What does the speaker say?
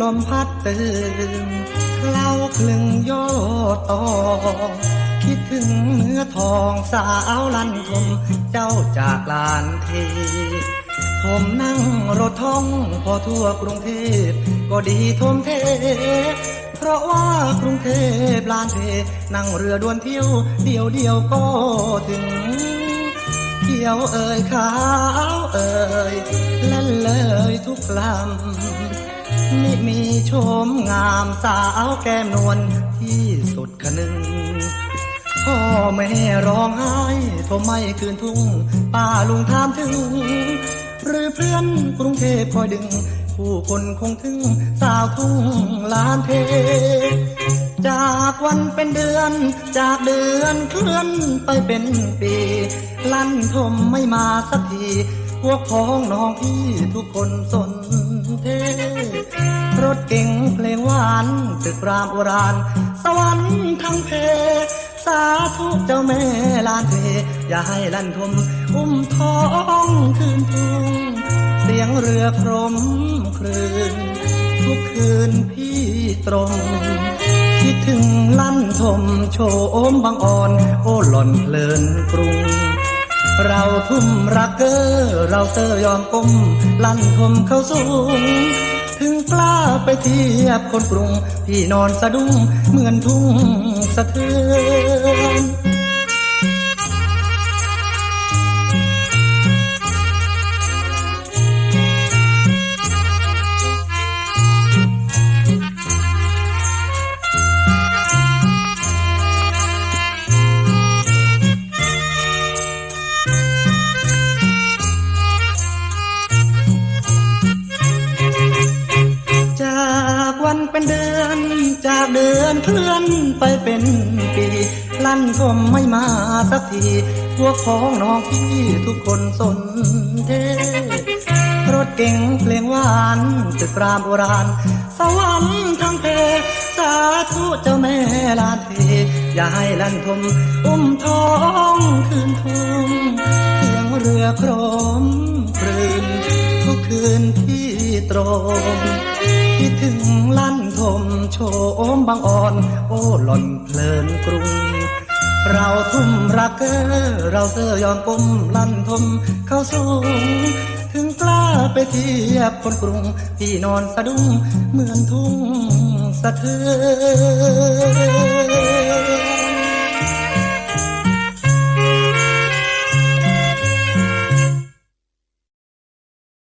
ลมพัดตื่นเคล้าคลึงยอดตอคิดถึงเนื้อทองสาวลันทมเจ้าจากลานเท ผมนั่งรถท่องพอทั่วกรุงเทพ ก็ดีทมเท เพราะว่ากรุงเทพลานเท นั่งเรือด่วนเที่ยว เดียวเดียวก็ถึงเที่ยวเอ่ยขาวเอ่ยเล่นเลยทุกลำ มิมีโชมงามสาวแก้มนวลที่สุดคนึงพ่อแม่ร้องไห้ทรไมคืนทุ่งป้าลุงถามถึง หรือเพื่อนกรุงเทพคอยดึง ผู้คนคงถึงสาวทุ่งลานเท จากวันเป็นเดือน จากเดือนเคลื่อนไปเป็นปี ลั่นทมไม่มาสักที พวกพ้องน้องพี่ทุกคนสน ตึกรามโบราณ สวรรค์ทั้งเพ สาธุเจ้าแม่ลานเท อย่าให้ลั่นทมอุ้มท้องคืนทุ่งเสียงเรือพรมคลื่นทุกคืนพี่ตรง คิดถึงลั่นทมโชมบางอ่อน โอ้หล่อนเพลินกรุงเราทุ่มรักเกอเราเตอยอมก้มลั่นทมเข้าสูง ถึงกล้าไปเทียบคนกรุงพี่นอนสะดุ้งเหมือนทุ่งสะเทือน เป็นเดือนจากเดือนเคลื่อนไปเป็นปีลั่นก็ไม่มาสักทีพวกพ้องน้องพี่ทุกคนสนเทรถเก่งเพลงหวานตึกรามโบราณ สวรรค์ทั้งเพสาธุเจ้าแม่ลานเทอย่าให้ลั่นทมอุ้มท้อง นที่ตรงคิดถึงลั่นทมโชมบางอ่อน โอ้หล่อนเพลินกรุง เราทุ่มรักเกอเราเสื้อยอมก้มลั่นทมเข้าสูง ถึงกล้าไปเทียบคนกรุงที่นอนสะดุ้งเหมือนทุ่งสะเทือน